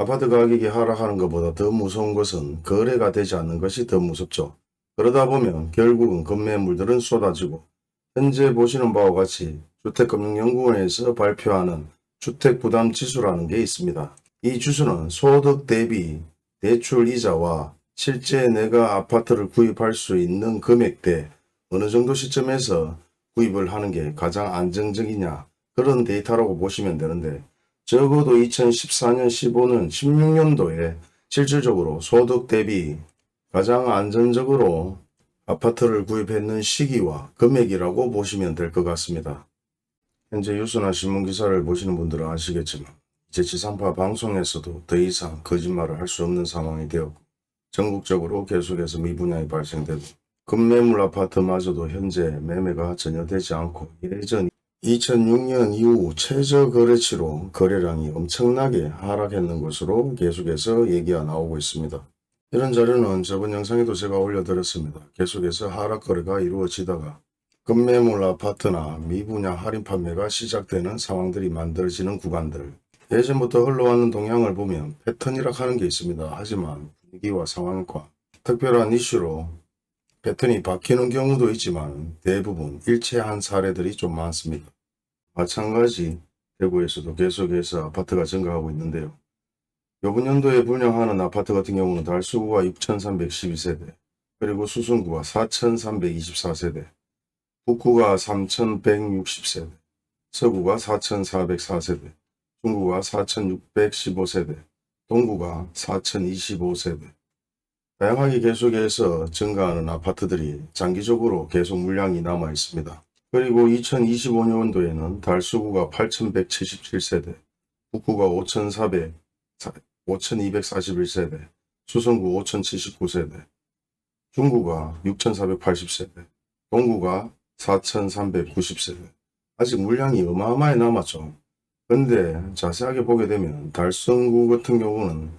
아파트 가격이 하락하는 것보다 더 무서운 것은 거래가 되지 않는 것이 더 무섭죠. 그러다 보면 결국은 급매물들은 쏟아지고 현재 보시는 바와 같이 주택금융연구원에서 발표하는 주택부담지수라는 게 있습니다. 이 지수는 소득 대비 대출 이자와 실제 내가 아파트를 구입할 수 있는 금액대 어느 정도 시점에서 구입을 하는 게 가장 안정적이냐 그런 데이터라고 보시면 되는데 적어도 2014년, 15년, 16년도에 실질적으로 소득 대비 가장 안전적으로 아파트를 구입했는 시기와 금액이라고 보시면 될 것 같습니다. 현재 뉴스나 신문 기사를 보시는 분들은 아시겠지만 이제 지상파 방송에서도 더 이상 거짓말을 할 수 없는 상황이 되었고 전국적으로 계속해서 미분양이 발생되고 급매물 아파트마저도 현재 매매가 전혀 되지 않고 예전 2006년 이후 최저 거래치로 거래량이 엄청나게 하락했는 것으로 계속해서 얘기가 나오고 있습니다. 이런 자료는 저번 영상에도 제가 올려드렸습니다. 계속해서 하락 거래가 이루어지다가 급매물 아파트나 미분양 할인 판매가 시작되는 상황들이 만들어지는 구간들. 예전부터 흘러왔는 동향을 보면 패턴이라 하는 게 있습니다. 하지만 분위기와 상황과 특별한 이슈로 패턴이 바뀌는 경우도 있지만 대부분 일체한 사례들이 좀 많습니다. 마찬가지 대구에서도 계속해서 아파트가 증가하고 있는데요. 이번 연도에 분양하는 아파트 같은 경우는 달수구가 6,312세대, 그리고 수성구가 4,324세대, 북구가 3,160세대, 서구가 4,404세대, 중구가 4,615세대, 동구가 4,025세대. 다양하게 계속해서 증가하는 아파트들이 장기적으로 계속 물량이 남아 있습니다. 그리고 2025년도에는 달수구가 8,177세대, 북구가 5,400, 5,241세대, 수성구 5,079세대, 중구가 6,480세대, 동구가 4,390세대. 아직 물량이 어마어마히 남았죠. 근데 자세하게 보게 되면 달성구 같은 경우는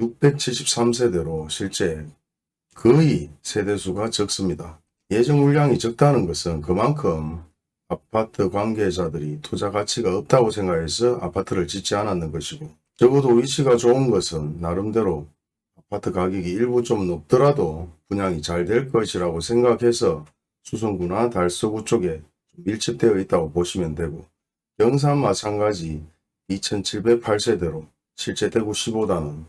673세대로 실제 거의 세대수가 적습니다. 예정 물량이 적다는 것은 그만큼 아파트 관계자들이 투자 가치가 없다고 생각해서 아파트를 짓지 않았는 것이고 적어도 위치가 좋은 것은 나름대로 아파트 가격이 일부 좀 높더라도 분양이 잘 될 것이라고 생각해서 수성구나 달서구 쪽에 밀집되어 있다고 보시면 되고 영산 마찬가지 2708세대로 실제 대구시보다는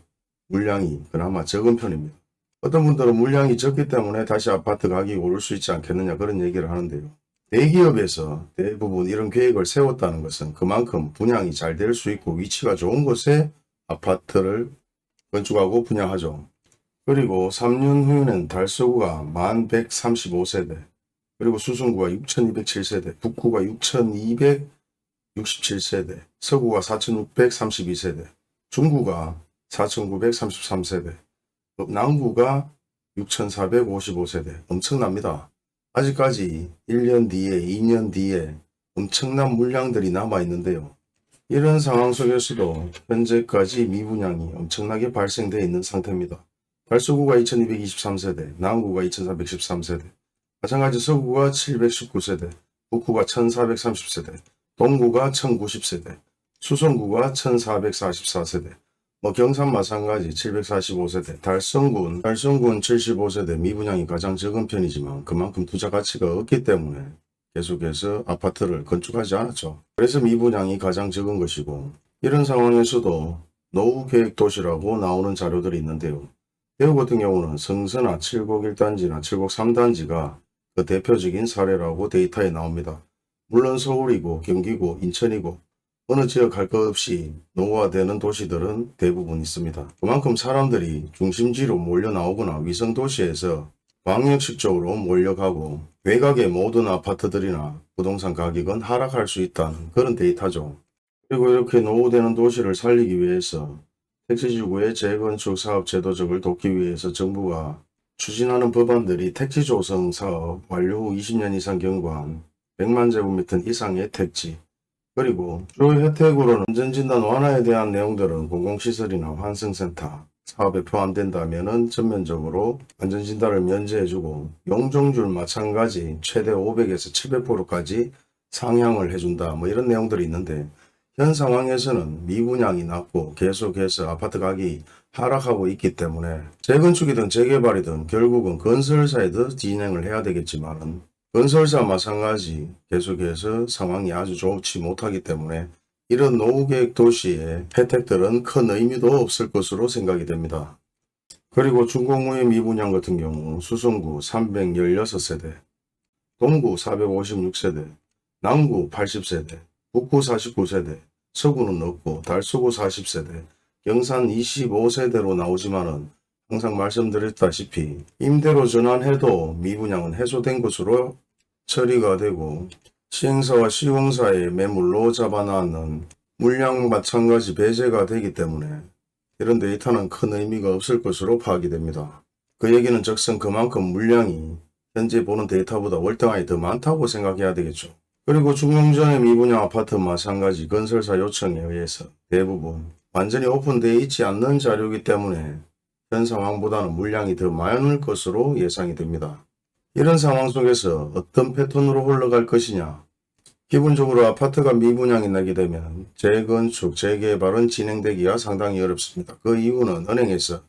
물량이 그나마 적은 편입니다. 어떤 분들은 물량이 적기 때문에 다시 아파트 가격이 오를 수 있지 않겠느냐 그런 얘기를 하는데요. 대기업에서 대부분 이런 계획을 세웠다는 것은 그만큼 분양이 잘 될 수 있고 위치가 좋은 곳에 아파트를 건축하고 분양하죠. 그리고 3년 후에는 달서구가 1135세대, 그리고 수성구가 6207세대, 북구가 6267세대, 서구가 4632세대, 중구가 4933세대, 남구가 6455세대. 엄청납니다. 아직까지 1년 뒤에, 2년 뒤에 엄청난 물량들이 남아 있는데요. 이런 상황 속에서도 현재까지 미분양이 엄청나게 발생되어 있는 상태입니다. 달서구가 2223세대, 남구가 2413세대, 마찬가지 서구가 719세대, 북구가 1430세대, 동구가 1090세대, 수성구가 1444세대, 뭐 경산 마찬가지 745세대, 달성군, 달성군 75세대 미분양이 가장 적은 편이지만 그만큼 투자 가치가 없기 때문에 계속해서 아파트를 건축하지 않았죠. 그래서 미분양이 가장 적은 것이고 이런 상황에서도 노후 계획 도시라고 나오는 자료들이 있는데요. 대구 같은 경우는 성서나 701단지나 703단지가 그 대표적인 사례라고 데이터에 나옵니다. 물론 서울이고 경기고 인천이고 어느 지역 할것 없이 노후화되는 도시들은 대부분 있습니다. 그만큼 사람들이 중심지로 몰려 나오거나 위성 도시에서 광역식적으로 몰려가고 외곽의 모든 아파트들이나 부동산 가격은 하락할 수 있다는 그런 데이터죠. 그리고 이렇게 노후되는 도시를 살리기 위해서 택지지구의 재건축 사업 제도적을 돕기 위해서 정부가 추진하는 법안들이 택지 조성 사업 완료 후 20년 이상 경관 100만 제곱미터 이상의 택지 그리고 주요 혜택으로는 안전진단 완화에 대한 내용들은 공공시설이나 환승센터 사업에 포함된다면 전면적으로 안전진단을 면제해주고 용적률 마찬가지 최대 500에서 700%까지 상향을 해준다 뭐 이런 내용들이 있는데 현 상황에서는 미분양이 낮고 계속해서 아파트 가격이 하락하고 있기 때문에 재건축이든 재개발이든 결국은 건설사에 더 진행을 해야 되겠지만은 건설사 마찬가지 계속해서 상황이 아주 좋지 못하기 때문에 이런 노후계획 도시의 혜택들은 큰 의미도 없을 것으로 생각이 됩니다. 그리고 중공후의 미분양 같은 경우 수성구 316세대, 동구 456세대, 남구 80세대, 북구 49세대, 서구는 없고 달서구 40세대, 경산 25세대로 나오지만은 항상 말씀드렸다시피 임대로 전환해도 미분양은 해소된 것으로 처리가 되고 시행사와 시공사의 매물로 잡아놨는 물량 마찬가지 배제가 되기 때문에 이런 데이터는 큰 의미가 없을 것으로 파악이 됩니다. 그 얘기는 즉슨 그만큼 물량이 현재 보는 데이터보다 월등하게 더 많다고 생각해야 되겠죠. 그리고 중용전의 미분양 아파트 마찬가지 건설사 요청에 의해서 대부분 완전히 오픈되어 있지 않는 자료이기 때문에 현 상황보다는 물량이 더 많을 것으로 예상이 됩니다. 이런 상황 속에서 어떤 패턴으로 흘러갈 것이냐 기본적으로 아파트가 미분양이 나게 되면 재건축, 재개발은 진행되기가 상당히 어렵습니다. 그 이유는 은행에서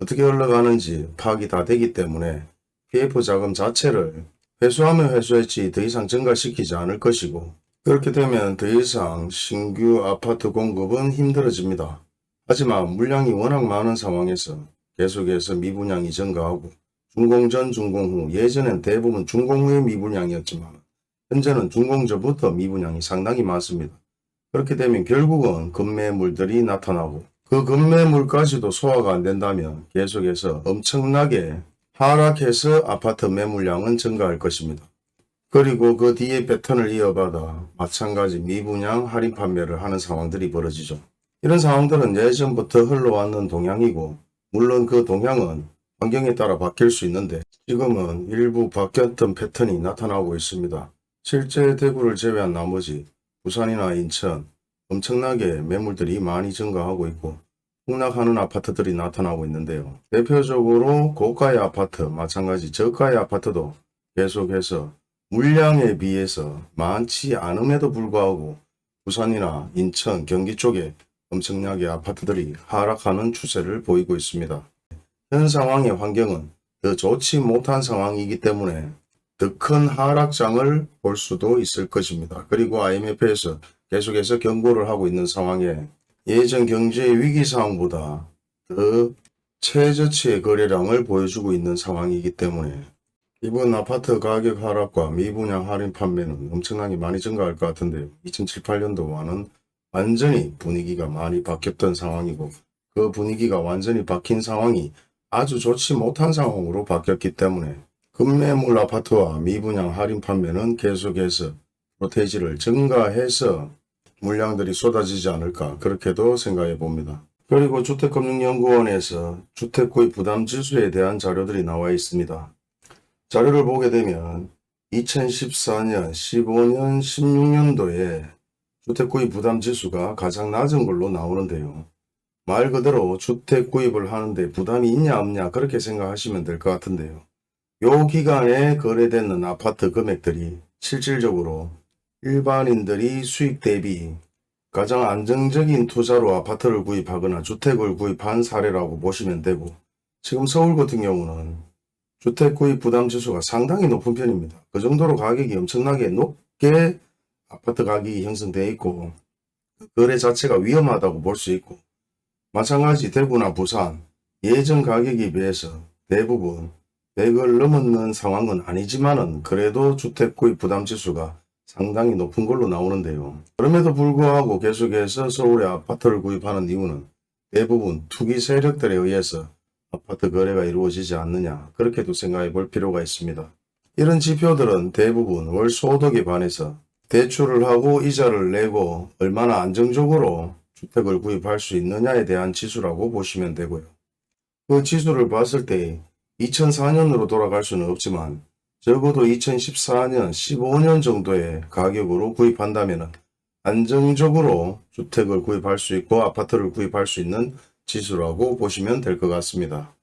어떻게 흘러가는지 파악이 다 되기 때문에 PF 자금 자체를 회수하면 회수했지 더 이상 증가시키지 않을 것이고 그렇게 되면 더 이상 신규 아파트 공급은 힘들어집니다. 하지만 물량이 워낙 많은 상황에서 계속해서 미분양이 증가하고 준공 전, 준공 후 예전엔 대부분 준공 후의 미분양이었지만 현재는 준공 전부터 미분양이 상당히 많습니다. 그렇게 되면 결국은 급매물들이 나타나고 그 급매물까지도 소화가 안 된다면 계속해서 엄청나게 하락해서 아파트 매물량은 증가할 것입니다. 그리고 그 뒤에 패턴을 이어받아 마찬가지 미분양 할인 판매를 하는 상황들이 벌어지죠. 이런 상황들은 예전부터 흘러왔는 동향이고 물론 그 동향은 환경에 따라 바뀔 수 있는데 지금은 일부 바뀌었던 패턴이 나타나고 있습니다. 실제 대구를 제외한 나머지 부산이나 인천 엄청나게 매물들이 많이 증가하고 있고 폭락하는 아파트들이 나타나고 있는데요. 대표적으로 고가의 아파트, 마찬가지 저가의 아파트도 계속해서 물량에 비해서 많지 않음에도 불구하고 부산이나 인천, 경기 쪽에 엄청나게 아파트들이 하락하는 추세를 보이고 있습니다. 현 상황의 환경은 더 좋지 못한 상황이기 때문에 더 큰 하락장을 볼 수도 있을 것입니다. 그리고 IMF에서 계속해서 경고를 하고 있는 상황에 예전 경제 위기 상황보다 더 최저치의 거래량을 보여주고 있는 상황이기 때문에 이번 아파트 가격 하락과 미분양 할인 판매는 엄청나게 많이 증가할 것 같은데요. 2007, 8년도와는 완전히 분위기가 많이 바뀌었던 상황이고 그 분위기가 완전히 바뀐 상황이 아주 좋지 못한 상황으로 바뀌었기 때문에 급매물 아파트와 미분양 할인 판매는 계속해서 프로테이지를 증가해서 물량들이 쏟아지지 않을까 그렇게도 생각해 봅니다. 그리고 주택금융연구원에서 주택구입 부담지수에 대한 자료들이 나와 있습니다. 자료를 보게 되면 2014년, 15년, 16년도에 주택구입 부담지수가 가장 낮은 걸로 나오는데요. 말 그대로 주택 구입을 하는데 부담이 있냐 없냐 그렇게 생각하시면 될 것 같은데요. 요 기간에 거래되는 아파트 금액들이 실질적으로 일반인들이 수익 대비 가장 안정적인 투자로 아파트를 구입하거나 주택을 구입한 사례라고 보시면 되고 지금 서울 같은 경우는 주택 구입 부담 지수가 상당히 높은 편입니다. 그 정도로 가격이 엄청나게 높게 아파트 가격이 형성되어 있고 그 거래 자체가 위험하다고 볼 수 있고 마찬가지 대구나 부산 예전 가격에 비해서 대부분 100을 넘는 상황은 아니지만은 그래도 주택 구입 부담 지수가 상당히 높은 걸로 나오는데요. 그럼에도 불구하고 계속해서 서울에 아파트를 구입하는 이유는 대부분 투기 세력들에 의해서 아파트 거래가 이루어지지 않느냐 그렇게도 생각해 볼 필요가 있습니다. 이런 지표들은 대부분 월 소득에 반해서 대출을 하고 이자를 내고 얼마나 안정적으로 주택을 구입할 수 있느냐에 대한 지수라고 보시면 되고요. 그 지수를 봤을 때 2004년으로 돌아갈 수는 없지만 적어도 2014년, 15년 정도의 가격으로 구입한다면 안정적으로 주택을 구입할 수 있고 아파트를 구입할 수 있는 지수라고 보시면 될 것 같습니다.